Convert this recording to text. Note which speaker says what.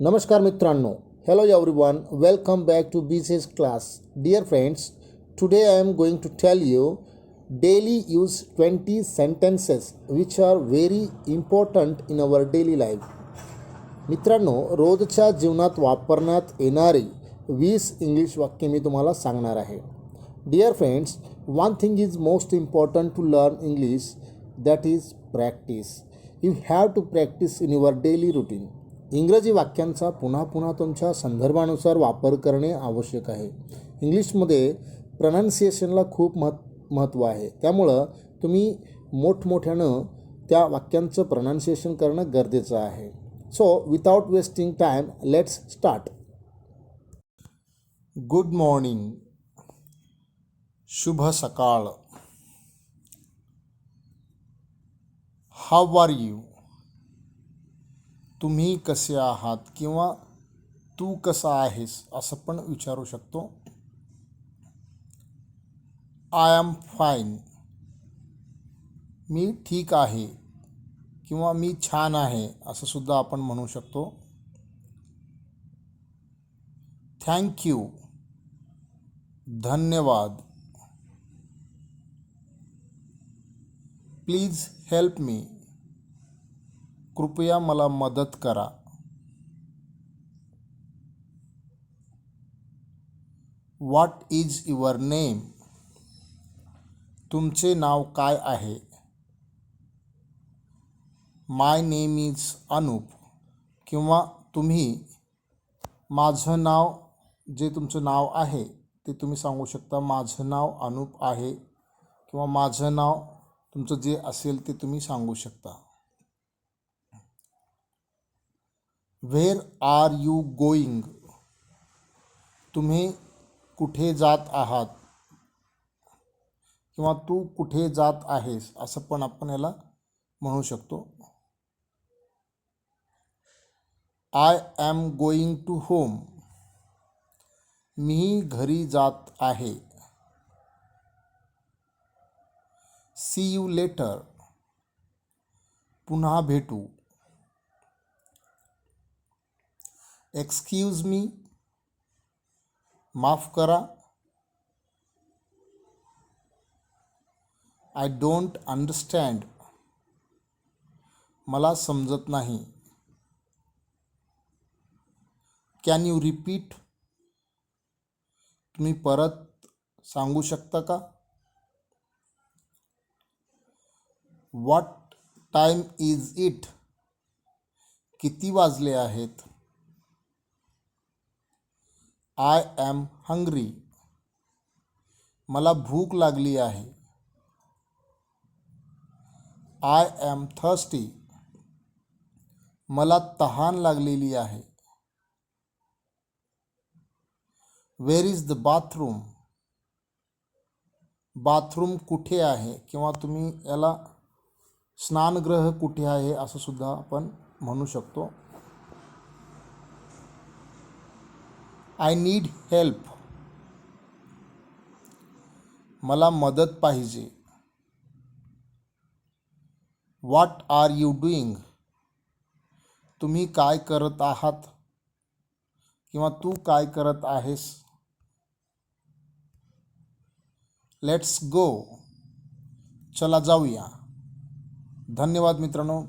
Speaker 1: नमस्कार मित्रांनो. Hello everyone welcome back to बीसेस class dear friends today I am going to tell you daily use twenty sentences which are very important in our daily life मित्रांनो रोजच्या जीवनात वापरण्यात येणारी वीस English वाक्य मी तुम्हाला सांगणार आहे. Dear friends one thing is most important to learn English that is practice you have to practice in your daily routine इंग्रजी वाक्यांचा पुन्हा पुन्हा तुमच्या संदर्भानुसार वापर करणे आवश्यक आहे. इंग्लिशमध्ये प्रनाऊन्सिएशनला खूप महत् महत्त्व आहे. त्यामुळं तुम्ही मोठमोठ्यानं त्या वाक्यांचं प्रनाऊन्सिएशन करणं गरजेचं आहे. So without wasting time let's start good morning शुभ सकाळ. हाव आर यू तुम्ही कसे आहात किंवा तू कसा आहेस असं पण विचारू शकतो. आय एम फाईन मी ठीक आहे किंवा मी छान आहे असं सुद्धा आपण म्हणू शकतो. थँक्यू धन्यवाद. प्लीज हेल्प मी कृपया मला मदत करा. व्हॉट इज युअर नेम तुमचे नाव काय आहे? माय नेम इज अनुप किंवा तुम्ही माझं नाव जे तुमचं नाव आहे ते तुम्ही सांगू शकता. माझं नाव अनुप आहे. किंवा माझं नाव तुमचं जे असेल ते तुम्ही सांगू शकता. व्हेर आर यू गोईंग तुम्ही कुठे जात आहात? किंवा तू कुठे जात आहेस? असं पण आपण याला म्हणू शकतो. I am going to home मी घरी जात आहे. सी यू लेटर पुन्हा भेटू. एक्सक्यूज मी माफ करा आय डोंट अंडरस्टँड मला समजत नाही. कॅन यू रिपीट तुम्ही परत सांगू शकता का? वॉट टाईम इज इट किती वाजले आहेत? I am hungry. मला भूक लागली आहे. I am thirsty. मला तहान लागलेली आहे. Where is the bathroom. Bathroom कुठे आहे किंवा तुम्ही याला स्नानगृह कुठे आहे असं सुद्धा आपण म्हणू शकतो. I need help. मला मदत पाहिजे. What are you doing? तुम्ही काय करत आहात? किंवा तू काय करत आहेस? Let's go. चला जाऊया. धन्यवाद मित्रांनो.